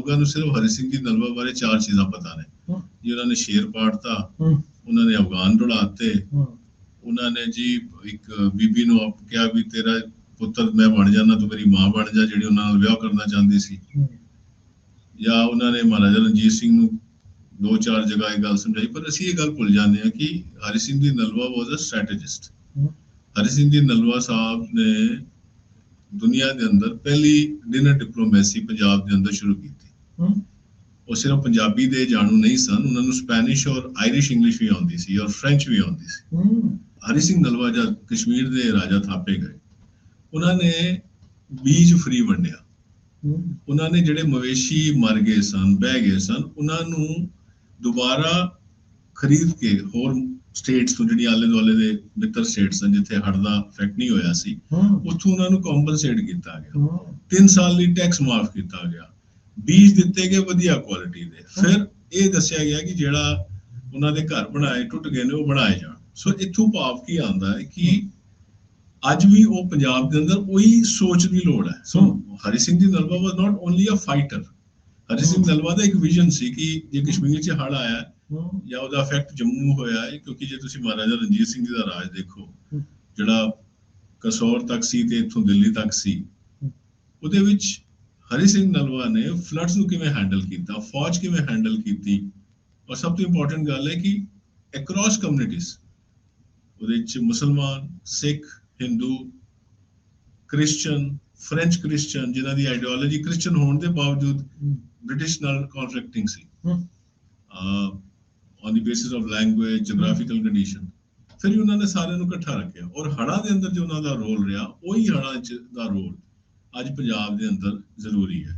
ਲੋਕਾਂ ਨੂੰ ਸਿਰਫ ਹਰੀ ਸਿੰਘ ਜੀ ਨਲਵਾ ਬਾਰੇ ਚਾਰ ਚੀਜ਼ਾਂ ਪਤਾ ਨੇ। ਜੀ ਉਹਨਾਂ ਨੇ ਸ਼ੇਰ ਪਾੜਤਾ ਉਹਨਾਂ ਨੇ ਅਫਗਾਨ ਹਮ, ਉਹਨਾਂ ਨੇ ਜੀ ਇੱਕ ਬੀਬੀ ਨੂੰ ਆਪ ਕਿਹਾ ਵੀ ਤੇਰਾ ਪੁੱਤਰ ਮੈਂ ਬਣ ਜਾਣਾ ਤੂੰ ਮੇਰੀ ਮਾਂ ਬਣ ਜਾ ਜਿਹੜੀ ਉਹਨਾਂ ਨਾਲ ਵਿਆਹ ਕਰਨਾ ਚਾਹੁੰਦੀ ਸੀ। ਜਾਂ ਉਹਨਾਂ ਨੇ ਮਹਾਰਾਜਾ ਰਣਜੀਤ ਸਿੰਘ ਨੂੰ ਦੋ ਚਾਰ ਜਗ੍ਹਾ ਇਹ ਗੱਲ ਸਮਝਾਈ ਪਰ ਅਸੀਂ ਇਹ ਗੱਲ ਭੁੱਲ ਜਾਂਦੇ ਹਾਂ ਕਿ ਹਰੀ ਸਿੰਘ ਜੀ ਨਲਵਾ ਵਾਸ ਅ ਸਟ੍ਰੈਟੇਜਿਸਟ ਹਰੀ ਸਿੰਘ ਜੀ ਨਲਵਾ ਸਾਹਿਬ ਨੇ ਦੁਨੀਆ ਦੇ ਅੰਦਰ ਪਹਿਲੀ ਡਿਨਰ ਡਿਪਲੋਮੈਸੀ ਪੰਜਾਬ ਦੇ ਅੰਦਰ ਸ਼ੁਰੂ ਕੀਤੀ। ਉਹ ਸਿਰਫ ਪੰਜਾਬੀ ਦੇ ਜਾਣੂ ਨਹੀਂ ਸਨ ਉਹਨਾਂ ਨੂੰ ਸਪੈਨਿਸ਼ ਔਰ ਆਇਰਿਸ਼ ਇੰਗਲਿਸ਼ ਵੀ ਆਉਂਦੀ ਸੀ ਔਰ ਫ੍ਰੈਂਚ ਵੀ ਆਉਂਦੀ ਸੀ। ਹਰੀ ਸਿੰਘ ਨਲਵਾ ਜਦ ਕਸ਼ਮੀਰ ਦੇ ਰਾਜਾ ਥਾਪੇ ਗਏ ਉਹਨਾਂ ਨੇ ਬੀਜ ਫ੍ਰੀ ਵੰਡਿਆ। ਉਹਨਾਂ ਨੇ ਜਿਹੜੇ ਮਵੇਸ਼ੀ ਮਰ ਗਏ ਸਨ ਬਹਿ ਗਏ ਸਨ ਉਹਨਾਂ ਨੂੰ ਦੁਬਾਰਾ ਖਰੀਦ ਕੇ ਹੋਰ ਸਟੇਟਸ ਤੋਂ ਜਿਹੜੀ ਆਲੇ ਦੁਆਲੇ ਦੇ ਮਿੱਤਰ ਸਟੇਟਸ ਹਨ ਜਿੱਥੇ ਹੜ੍ਹ ਦਾ ਇਫੈਕਟ ਨਹੀਂ ਹੋਇਆ ਸੀ ਉੱਥੋਂ ਉਹਨਾਂ ਨੂੰ ਕੰਪਨਸੇਟ ਕੀਤਾ ਗਿਆ। ਹਮ, 3 ਸਾਲ ਲਈ ਟੈਕਸ ਮਾਫ ਕੀਤਾ ਗਿਆ। ਬੀਜ ਦਿੱਤੇ ਗਏ ਵਧੀਆ ਕੁਆਲਿਟੀ ਦੇ। ਫਿਰ ਇਹ ਦੱਸਿਆ ਗਿਆ ਕਿ ਜਿਹੜਾ ਉਹਨਾਂ ਦੇ ਘਰ ਬਣਾਏ ਟੁੱਟ ਗਏ ਨੇ ਉਹ ਬਣਾਏ ਜਾਣ। ਸੋ ਇੱਥੋਂ ਭਾਵ ਕੀ ਆਉਂਦਾ ਹੈ ਕਿ ਅੱਜ ਵੀ ਉਹ ਪੰਜਾਬ ਦੇ ਅੰਦਰ ਉਹੀ ਸੋਚ ਦੀ ਲੋੜ ਹੈ। So Hari Singh ji Nalwa was not only a fighter Hari Singh Nalwa ਦਾ ਇੱਕ ਵਿਜ਼ਨ ਸੀ ਕਿ ਜੇ ਕਸ਼ਮੀਰ 'ਚ ਹੜ੍ਹ ਆਇਆ ਜਾਂ ਉਹਦਾ ਇਫੈਕਟ ਜੰਮੂ ਹੋਇਆ ਹੈ ਕਿਉਂਕਿ ਜੇ ਤੁਸੀਂ ਮਹਾਰਾਜਾ ਰਣਜੀਤ ਸਿੰਘ ਜੀ ਦਾ ਰਾਜ ਦੇਖੋ। ਜਿਹੜਾ ਕਸੌਰ ਤੱਕ ਸੀ ਤੇ ਇੱਥੋਂ ਦਿੱਲੀ ਤੱਕ ਸੀ। ਉਹਦੇ ਵਿੱਚ ਹਰੀ ਸਿੰਘ ਨਲਵਾ ਨੇ ਫਲੱਡਸ ਨੂੰ ਕਿਵੇਂ ਹੈਂਡਲ ਕੀਤਾ ਫੌਜ ਕਿਵੇਂ ਹੈਂਡਲ ਕੀਤੀ? ਔਰ ਸਭ ਤੋਂ ਇੰਪੋਰਟੈਂਟ ਗੱਲ ਹੈ ਕਿ ਅਕ੍ਰੋਸ ਕਮਿਊਨਿਟੀਜ਼ ਉਹਦੇ ਵਿੱਚ ਮੁਸਲਮਾਨ Sikh Hindu Christian French Christian ਜਿਨ੍ਹਾਂ ਦੀ ਆਈਡੀਓਲੋਜੀ ਕ੍ਰਿਸਚੀਅਨ ਹੋਣ ਦੇ ਬਾਵਜੂਦ ਬ੍ਰਿਟਿਸ਼ ਨਾਲ ਕਨਫਲਿਕਟਿੰਗ ਸੀ। on the basis of language, geographical condition. ਫਿਰ ਵੀ ਉਹਨਾਂ ਨੇ ਸਾਰਿਆਂ ਨੂੰ ਇਕੱਠਾ ਰੱਖਿਆ। ਔਰ ਹੜ੍ਹਾਂ ਦੇ ਅੰਦਰ ਜੋ ਉਹਨਾਂ ਦਾ ਰੋਲ ਰਿਹਾ ਉਹੀ ਹੜ੍ਹਾਂ 'ਚ ਦਾ ਰੋਲ ਅੱਜ ਪੰਜਾਬ ਦੇ ਅੰਦਰ ਜ਼ਰੂਰੀ ਹੈ।